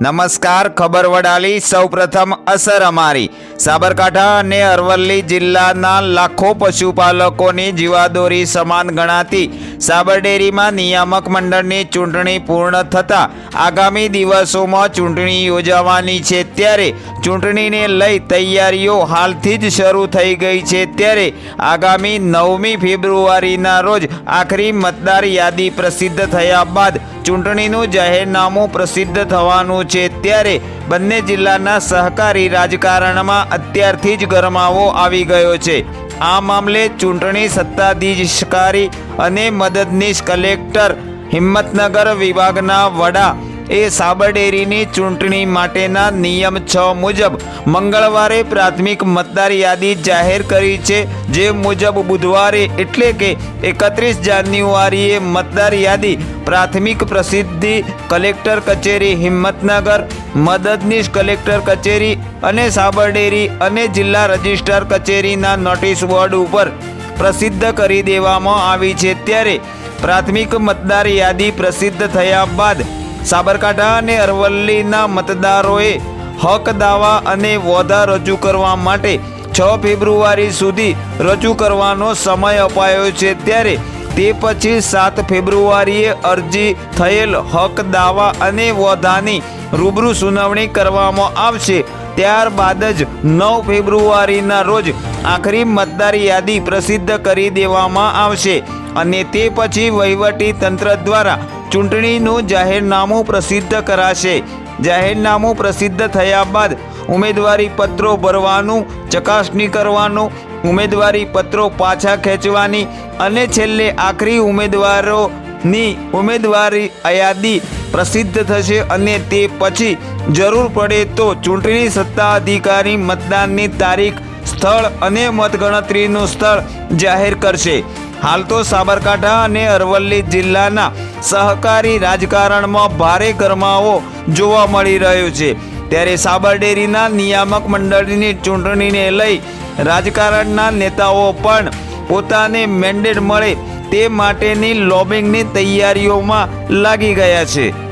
નમસ્કાર, ખબર વડાલી. સૌપ્રથમ અસર અમારી. સાબરકાંઠા અને અરવલ્લી જિલ્લાના લાખો પશુપાલકોની જીવાદોરી સમાન ગણાતી સાબરડેરીમાં નિયામક મંડળની ચૂંટણી પૂર્ણ થતાં આગામી દિવસોમાં ચૂંટણી યોજાવાની છે ત્યારે ચૂંટણીને લઈ તૈયારીઓ હાલથી જ શરૂ થઈ ગઈ છે ત્યારે આગામી નવમી ફેબ્રુઆરીના રોજ આખરી મતદાર યાદી પ્રસિદ્ધ થયા બાદ ચૂંટણીનું જાહેરનામું પ્રસિદ્ધ થવાનું છે ત્યારે બંને જિલ્લાના સહકારી રાજકારણમાં અત્યારથી જ ગરમાવો આવી ગયો છે. આ મામલે ચૂંટણી સત્તાધીશકારી અને મદદનીશ કલેક્ટર હિંમતનગર વિભાગના વડા એ સાબરડેરીની ચૂંટણી માટેના નિયમ છ મુજબ મંગળવારે પ્રાથમિક મતદાર યાદી જાહેર કરી છે. જે મુજબ બુધવારે એટલે કે એકત્રીસ જાન્યુઆરીએ મતદાર યાદી પ્રાથમિક પ્રસિદ્ધિ કલેક્ટર કચેરી હિંમતનગર, મદદનીશ કલેક્ટર કચેરી અને સાબરડેરી અને જિલ્લા રજિસ્ટ્રાર કચેરીના નોટિસ બોર્ડ ઉપર પ્રસિદ્ધ કરી દેવામાં આવી છે ત્યારે પ્રાથમિક મતદાર યાદી પ્રસિદ્ધ થયા બાદ સાબરકાંઠા અને અરવલ્લીના મતદારોએ હક, દાવા અને વોધા રજૂ કરવા માટે છ ફેબ્રુઆરી સુધી રજૂ કરવાનો સમય અપાયો છે ત્યારે તે પછી સાત ફેબ્રુઆરીએ અરજી થયેલ હક, દાવા અને વોધાની રૂબરૂ સુનાવણી કરવામાં આવશે. ત્યારબાદ જ નવ ફેબ્રુઆરીના રોજ આખરી મતદાર યાદી પ્રસિદ્ધ કરી દેવામાં આવશે અને તે પછી વહીવટી તંત્ર દ્વારા ચૂંટણીનું જાહેરનામું પ્રસિદ્ધ કરાશે. જાહેરનામું પ્રસિદ્ધ થયા બાદ ઉમેદવારી પત્રો ભરવાનું, ચકાસણી કરવાનું, ઉમેદવારી પત્રો પાછા ખેંચવાની અને છેલ્લે આખરી ઉમેદવારોની ઉમેદવારી યાદી પ્રસિદ્ધ થશે અને તે પછી જરૂર પડે તો ચૂંટણી સત્તા અધિકારી મતદાનની તારીખ, સ્થળ અને મતગણતરીનું સ્થળ જાહેર કરશે. હાલ તો સાબરકાંઠા અને અરવલ્લી જિલ્લાના સહકારી રાજકારણમાં ભારે ગરમાવો જોવા મળી રહ્યો છે. ત્યારે સાબરડેરીના નિયામક મંડળની ચૂંટણીને લઈ રાજકારણના નેતાઓ પણ પોતાને મેન્ડેટ મળે તે માટેની લોબિંગની તૈયારીઓમાં લાગી ગયા છે.